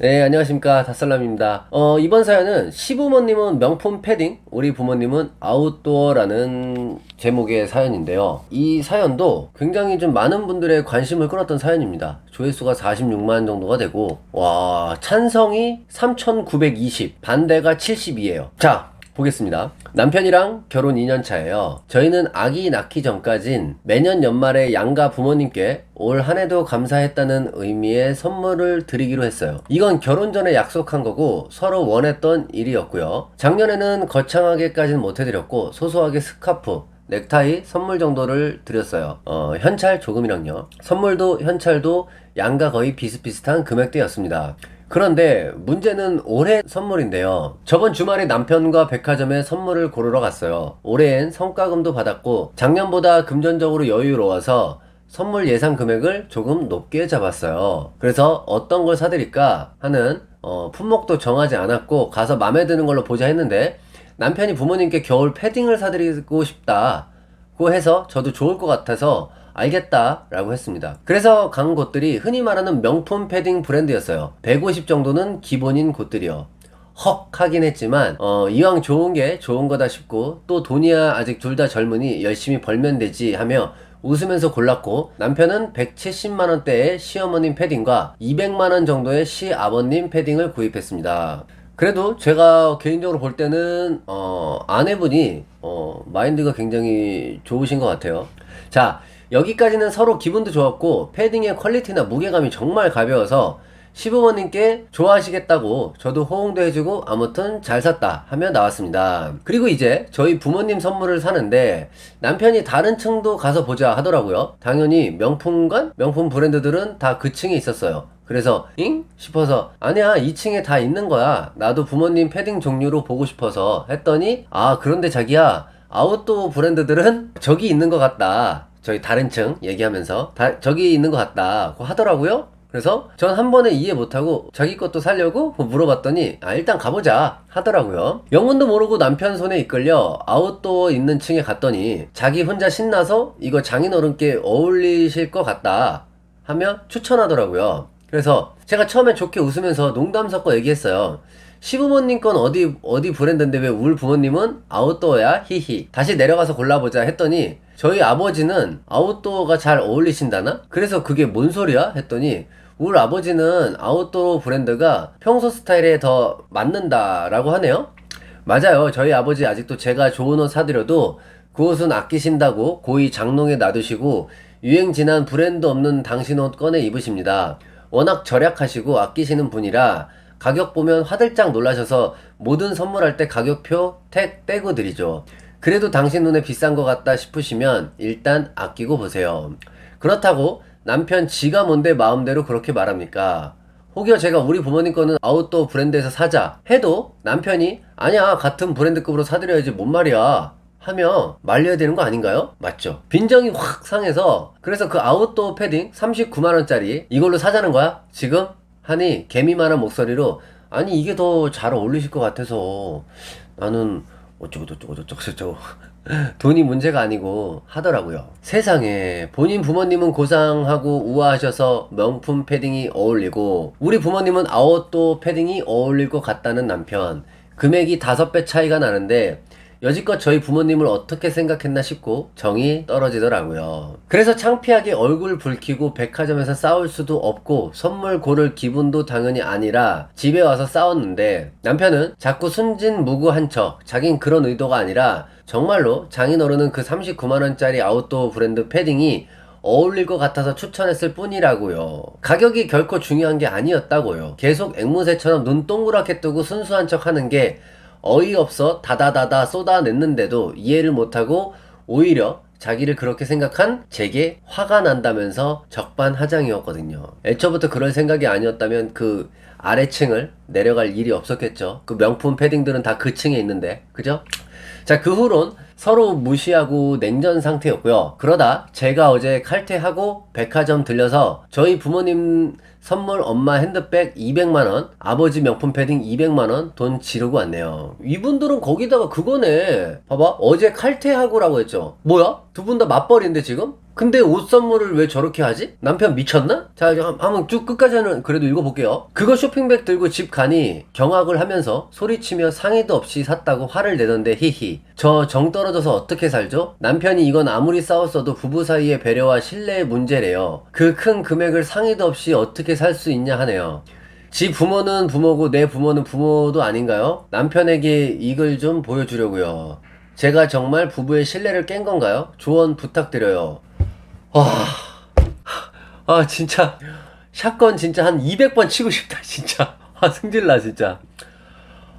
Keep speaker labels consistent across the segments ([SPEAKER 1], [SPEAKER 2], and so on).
[SPEAKER 1] 네, 안녕하십니까. 다살람입니다. 어, 이번 사연은 시부모님은 명품 패딩, 우리 부모님은 아웃도어라는 제목의 사연인데요. 이 사연도 굉장히 좀 많은 분들의 관심을 끌었던 사연입니다. 조회수가 46만 정도가 되고, 와, 찬성이 3,920, 반대가 72예요. 자, 보겠습니다. 남편이랑 결혼 2년 차예요. 저희는 아기 낳기 전까진 매년 연말에 양가 부모님께 올 한 해도 감사했다는 의미의 선물을 드리기로 했어요. 이건 결혼 전에 약속한 거고 서로 원했던 일이었고요. 작년에는 거창하게까지는 못 해드렸고 소소하게 스카프, 넥타이 선물 정도를 드렸어요. 어, 현찰 조금이랑요. 선물도 현찰도 양가 거의 비슷비슷한 금액대였습니다. 그런데 문제는 올해 선물인데요. 저번 주말에 남편과 백화점에 선물을 고르러 갔어요. 올해엔 성과금도 받았고 작년보다 금전적으로 여유로워서 선물 예상 금액을 조금 높게 잡았어요. 그래서 어떤 걸 사드릴까 하는 어, 품목도 정하지 않았고 가서 마음에 드는 걸로 보자 했는데 남편이 부모님께 겨울 패딩을 사드리고 싶다고 해서 저도 좋을 것 같아서 알겠다 라고 했습니다. 그래서 간 곳들이 흔히 말하는 명품 패딩 브랜드였어요. 150 정도는 기본인 곳들이요. 헉 하긴 했지만 어, 이왕 좋은 게 좋은 거다 싶고 또 돈이야 아직 둘 다 젊으니 열심히 벌면 되지 하며 웃으면서 골랐고 남편은 170만 원대의 시어머님 패딩과 200만 원 정도의 시아버님 패딩을 구입했습니다. 그래도 제가 개인적으로 볼 때는 어, 아내분이 어, 마인드가 굉장히 좋으신 것 같아요. 자 여기까지는 서로 기분도 좋았고 패딩의 퀄리티나 무게감이 정말 가벼워서 시부모님께 좋아하시겠다고 저도 호응도 해주고 아무튼 잘 샀다 하며 나왔습니다. 그리고 이제 저희 부모님 선물을 사는데 남편이 다른 층도 가서 보자 하더라고요. 당연히 명품관? 명품 브랜드들은 다 그 층에 있었어요. 그래서 잉? 싶어서 아니야 2층에 다 있는 거야. 나도 부모님 패딩 종류로 보고 싶어서 했더니 아 그런데 자기야 아웃도어 브랜드들은 저기 있는 것 같다. 저희 다른 층 얘기하면서 다, 저기 있는 것 같다고 하더라고요. 그래서 전 한 번에 이해 못하고 자기 것도 살려고 물어봤더니 아 일단 가보자 하더라고요. 영문도 모르고 남편 손에 이끌려 아웃도어 있는 층에 갔더니 자기 혼자 신나서 이거 장인어른께 어울리실 것 같다 하며 추천하더라고요. 그래서 제가 처음에 좋게 웃으면서 농담 섞어 얘기했어요. 시부모님 건 어디 어디 브랜드인데 왜 우리 부모님은 아웃도어야? 히히. 다시 내려가서 골라보자 했더니 저희 아버지는 아웃도어가 잘 어울리신다나? 그래서 그게 뭔 소리야? 했더니 우리 아버지는 아웃도어 브랜드가 평소 스타일에 더 맞는다라고 하네요. 맞아요. 저희 아버지 아직도 제가 좋은 옷 사드려도 그 옷은 아끼신다고 고이 장롱에 놔두시고 유행 지난 브랜드 없는 당신 옷 꺼내 입으십니다. 워낙 절약하시고 아끼시는 분이라 가격 보면 화들짝 놀라셔서 모든 선물할 때 가격표 택 떼고 드리죠. 그래도 당신 눈에 비싼 것 같다 싶으시면 일단 아끼고 보세요. 그렇다고 남편 지가 뭔데 마음대로 그렇게 말합니까? 혹여 제가 우리 부모님 거는 아웃도어 브랜드에서 사자 해도 남편이 아니야 같은 브랜드급으로 사드려야지 뭔 말이야 하며 말려야 되는 거 아닌가요? 맞죠? 빈정이 확 상해서 그래서 그 아웃도어 패딩 39만원짜리 이걸로 사자는 거야? 지금? 하니 개미만한 목소리로 아니 이게 더 잘 어울리실 것 같아서 나는 어쩌고 저쩌고 저쩌고 저쩌고 돈이 문제가 아니고 하더라고요. 세상에 본인 부모님은 고상하고 우아하셔서 명품 패딩이 어울리고 우리 부모님은 아웃도어 패딩이 어울릴 것 같다는 남편 금액이 다섯 배 차이가 나는데 여지껏 저희 부모님을 어떻게 생각했나 싶고 정이 떨어지더라고요. 그래서 창피하게 얼굴 붉히고 백화점에서 싸울 수도 없고 선물 고를 기분도 당연히 아니라 집에 와서 싸웠는데 남편은 자꾸 순진무구한 척 자긴 그런 의도가 아니라 정말로 장인어른은 그 39만원짜리 아웃도어 브랜드 패딩이 어울릴 것 같아서 추천했을 뿐이라고요. 가격이 결코 중요한 게 아니었다고요. 계속 앵무새처럼 눈 동그랗게 뜨고 순수한 척 하는 게 어이없어 다다다다 쏟아냈는데도 이해를 못하고 오히려 자기를 그렇게 생각한 제게 화가 난다면서 적반하장이었거든요. 애초부터 그럴 생각이 아니었다면 그 아래층을 내려갈 일이 없었겠죠. 그 명품 패딩들은 다 그 층에 있는데, 그죠? 자, 그 후론 서로 무시하고 냉전 상태였고요. 그러다 제가 어제 칼퇴하고 백화점 들려서 저희 부모님 선물 엄마 핸드백 200만원, 아버지 명품 패딩 200만원 돈 지르고 왔네요. 이분들은 거기다가 그거네. 봐봐. 어제 칼퇴하고라고 했죠. 뭐야? 두 분 다 맞벌인데 지금? 근데 옷 선물을 왜 저렇게 하지? 남편 미쳤나? 자, 한- 한번 쭉 끝까지는 그래도 읽어볼게요. 그거 쇼핑백 들고 집 가니 경악을 하면서 소리치며 상의도 없이 샀다고 화를 내던데 히히. 저 정 떨어져서 어떻게 살죠? 남편이 이건 아무리 싸웠어도 부부 사이의 배려와 신뢰의 문제래요. 그 큰 금액을 상의도 없이 어떻게 살 수 있냐 하네요. 지 부모는 부모고 내 부모는 부모도 아닌가요? 남편에게 이걸 좀 보여주려고요. 제가 정말 부부의 신뢰를 깬 건가요? 조언 부탁드려요. 와, 아 진짜. 샷건 진짜 한 200번 치고 싶다 진짜. 아 승질나 진짜.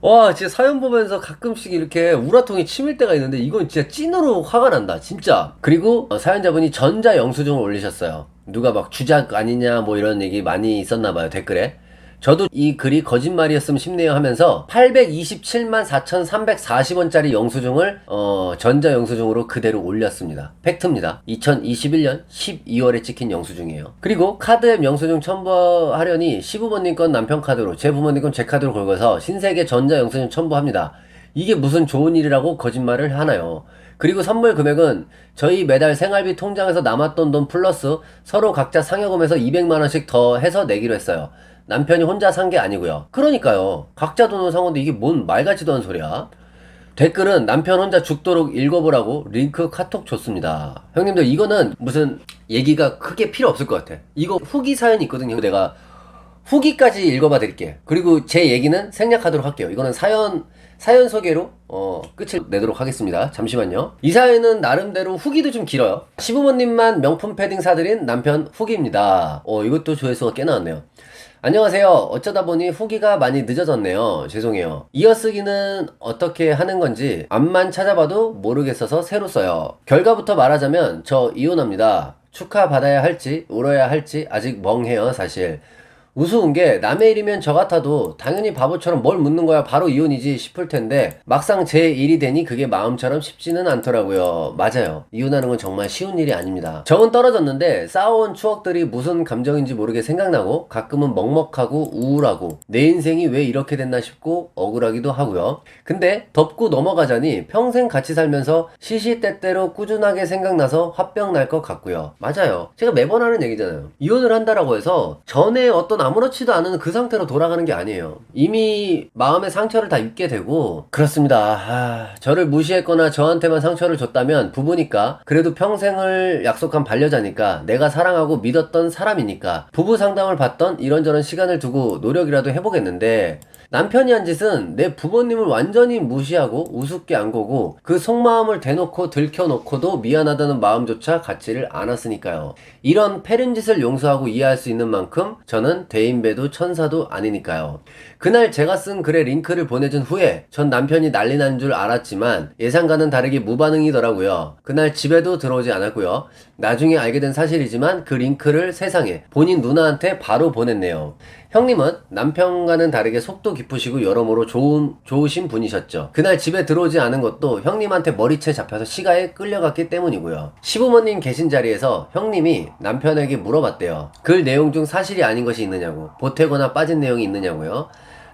[SPEAKER 1] 와 진짜 사연 보면서 가끔씩 이렇게 우라통이 치밀 때가 있는데 이건 진짜 찐으로 화가 난다 진짜. 그리고 어, 사연자분이 전자 영수증을 올리셨어요. 누가 막 주작 아니냐 뭐 이런 얘기 많이 있었나 봐요 댓글에 저도 이 글이 거짓말이었으면 싶네요 하면서 827만 4,340원짜리 영수증을 어, 전자 영수증으로 그대로 올렸습니다. 팩트입니다. 2021년 12월에 찍힌 영수증이에요. 그리고 카드앱 영수증 첨부하려니 시부모님 건 남편 카드로 제 부모님 건 제 카드로 긁어서 신세계 전자 영수증 첨부합니다. 이게 무슨 좋은 일이라고 거짓말을 하나요? 그리고 선물 금액은 저희 매달 생활비 통장에서 남았던 돈 플러스 서로 각자 상여금에서 200만원씩 더 해서 내기로 했어요. 남편이 혼자 산 게 아니고요. 그러니까요. 각자 돈으로 산 건데 이게 뭔 말 같지도 않은 소리야. 댓글은 남편 혼자 죽도록 읽어보라고 링크 카톡 줬습니다. 형님들 이거는 무슨 얘기가 크게 필요 없을 것 같아. 이거 후기 사연이 있거든요. 내가 후기까지 읽어봐 드릴게요. 그리고 제 얘기는 생략하도록 할게요. 이거는 사연 사연 소개로 어, 끝을 내도록 하겠습니다. 잠시만요. 이 사연은 나름대로 후기도 좀 길어요. 시부모님만 명품 패딩 사드린 남편 후기입니다. 어, 이것도 조회수가 꽤 나왔네요. 안녕하세요. 어쩌다 보니 후기가 많이 늦어졌네요. 죄송해요. 이어쓰기는 어떻게 하는 건지 앞만 찾아봐도 모르겠어서 새로 써요. 결과부터 말하자면 저 이혼합니다. 축하받아야 할지 울어야 할지 아직 멍해요 사실. 우스운 게 남의 일이면 저 같아도 당연히 바보처럼 뭘 묻는 거야 바로 이혼이지 싶을 텐데 막상 제 일이 되니 그게 마음처럼 쉽지는 않더라고요. 맞아요. 이혼하는 건 정말 쉬운 일이 아닙니다. 정은 떨어졌는데 쌓아온 추억들이 무슨 감정인지 모르게 생각나고 가끔은 먹먹하고 우울하고 내 인생이 왜 이렇게 됐나 싶고 억울하기도 하고요. 근데 덮고 넘어가자니 평생 같이 살면서 시시때때로 꾸준하게 생각나서 화병 날 것 같고요. 맞아요. 제가 매번 하는 얘기잖아요. 이혼을 한다라고 해서 전에 어떤 아무렇지도 않은 그 상태로 돌아가는 게 아니에요. 이미 마음의 상처를 다 입게 되고 그렇습니다. 아, 저를 무시했거나 저한테만 상처를 줬다면 부부니까 그래도 평생을 약속한 반려자니까 내가 사랑하고 믿었던 사람이니까 부부 상담을 받던 이런저런 시간을 두고 노력이라도 해보겠는데 남편이 한 짓은 내 부모님을 완전히 무시하고 우습게 안 거고 그 속마음을 대놓고 들켜놓고도 미안하다는 마음조차 갖지를 않았으니까요. 이런 패륜 짓을 용서하고 이해할 수 있는 만큼 저는 대인배도 천사도 아니니까요. 그날 제가 쓴 글에 링크를 보내준 후에 전 남편이 난리 난 줄 알았지만 예상과는 다르게 무반응이더라고요. 그날 집에도 들어오지 않았고요. 나중에 알게 된 사실이지만 그 링크를 세상에 본인 누나한테 바로 보냈네요. 형님은 남편과는 다르게 속도 깊으시고 여러모로 좋은, 좋으신 분이셨죠. 그날 집에 들어오지 않은 것도 형님한테 머리채 잡혀서 시가에 끌려갔기 때문이고요. 시부모님 계신 자리에서 형님이 남편에게 물어봤대요. 글 내용 중 사실이 아닌 것이 있느냐고. 보태거나 빠진 내용이 있느냐고요.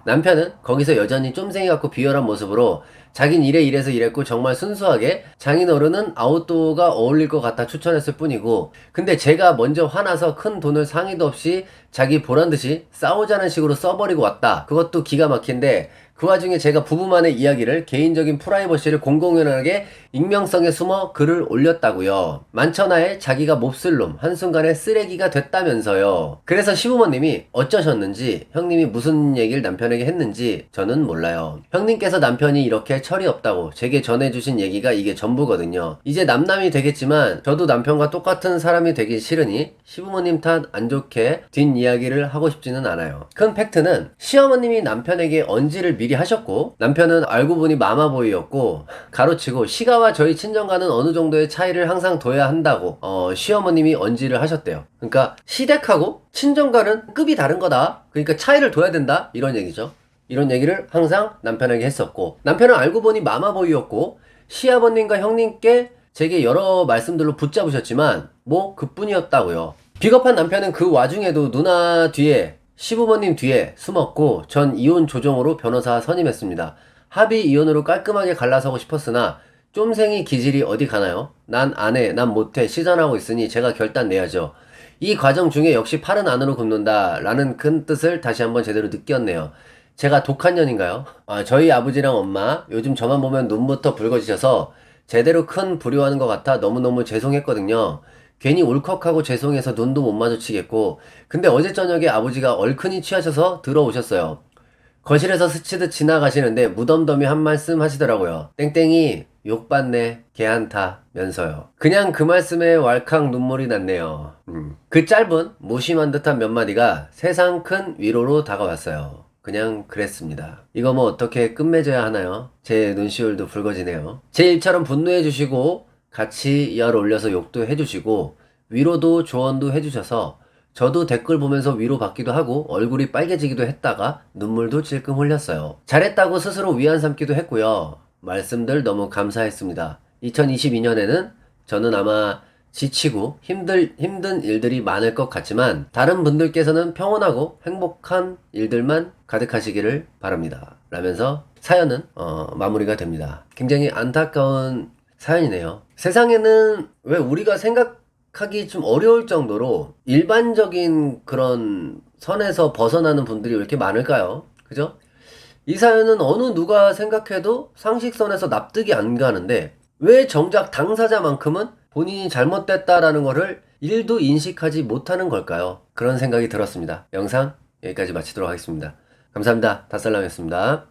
[SPEAKER 1] 남편은 거기서 여전히 쫌생이 같고 비열한 모습으로 자긴 이래 이래서 이랬고 정말 순수하게 장인어른은 아웃도어가 어울릴 것 같아 추천했을 뿐이고 근데 제가 먼저 화나서 큰 돈을 상의도 없이 자기 보란 듯이 싸우자는 식으로 써버리고 왔다. 그것도 기가 막힌데 그 와중에 제가 부부만의 이야기를 개인적인 프라이버시를 공공연하게 익명성에 숨어 글을 올렸다고요. 만천하에 자기가 몹쓸 놈, 한순간에 쓰레기가 됐다면서요. 그래서 시부모님이 어쩌셨는지, 형님이 무슨 얘기를 남편에게 했는지 저는 몰라요. 형님께서 남편이 이렇게 철이 없다고 제게 전해주신 얘기가 이게 전부거든요. 이제 남남이 되겠지만 저도 남편과 똑같은 사람이 되기 싫으니 시부모님 탓 안 좋게 뒷이야기를 하고 싶지는 않아요. 큰 팩트는 시어머님이 남편에게 언지를 미리 하셨고 남편은 알고 보니 마마보이였고 가로치고 시가와 저희 친정과는 어느 정도의 차이를 항상 둬야 한다고 어, 시어머님이 언지를 하셨대요. 그러니까 시댁하고 친정과는 급이 다른 거다. 그러니까 차이를 둬야 된다. 이런 얘기죠. 이런 얘기를 항상 남편에게 했었고 남편은 알고 보니 마마보이였고 시아버님과 형님께 제게 여러 말씀들로 붙잡으셨지만 뭐 그뿐이었다고요. 비겁한 남편은 그 와중에도 누나 뒤에 시부모님 뒤에 숨었고 전 이혼 조정으로 변호사 선임했습니다. 합의 이혼으로 깔끔하게 갈라서고 싶었으나 쫌생이 기질이 어디 가나요? 난 안 해, 난 못해, 시전하고 있으니 제가 결단 내야죠. 이 과정 중에 역시 팔은 안으로 굽는다 라는 큰 뜻을 다시 한번 제대로 느꼈네요. 제가 독한 년인가요? 아, 저희 아버지랑 엄마 요즘 저만 보면 눈부터 붉어지셔서 제대로 큰 불효하는 것 같아 너무너무 죄송했거든요. 괜히 울컥하고 죄송해서 눈도 못 마주치겠고 근데 어제 저녁에 아버지가 얼큰이 취하셔서 들어오셨어요. 거실에서 스치듯 지나가시는데 무덤덤이 한 말씀 하시더라고요. 땡땡이 욕받네 개한타 면서요. 그냥 그 말씀에 왈칵 눈물이 났네요. 음. 그 짧은 무심한 듯한 몇 마디가 세상 큰 위로로 다가왔어요. 그냥 그랬습니다. 이거 뭐 어떻게 끝맺어야 하나요? 제 눈시울도 붉어지네요. 제 일처럼 분노해 주시고 같이 열 올려서 욕도 해주시고 위로도 조언도 해주셔서 저도 댓글 보면서 위로받기도 하고 얼굴이 빨개지기도 했다가 눈물도 찔끔 흘렸어요. 잘했다고 스스로 위안 삼기도 했고요. 말씀들 너무 감사했습니다. 2022년에는 저는 아마 지치고 힘들, 힘든 일들이 많을 것 같지만 다른 분들께서는 평온하고 행복한 일들만 가득하시기를 바랍니다. 라면서 사연은 어, 마무리가 됩니다. 굉장히 안타까운 사연이네요. 세상에는 왜 우리가 생각하기 좀 어려울 정도로 일반적인 그런 선에서 벗어나는 분들이 왜 이렇게 많을까요? 그죠? 이 사연은 어느 누가 생각해도 상식선에서 납득이 안 가는데 왜 정작 당사자만큼은 본인이 잘못됐다라는 거를 일도 인식하지 못하는 걸까요? 그런 생각이 들었습니다. 영상 여기까지 마치도록 하겠습니다. 감사합니다. 다살람이었습니다.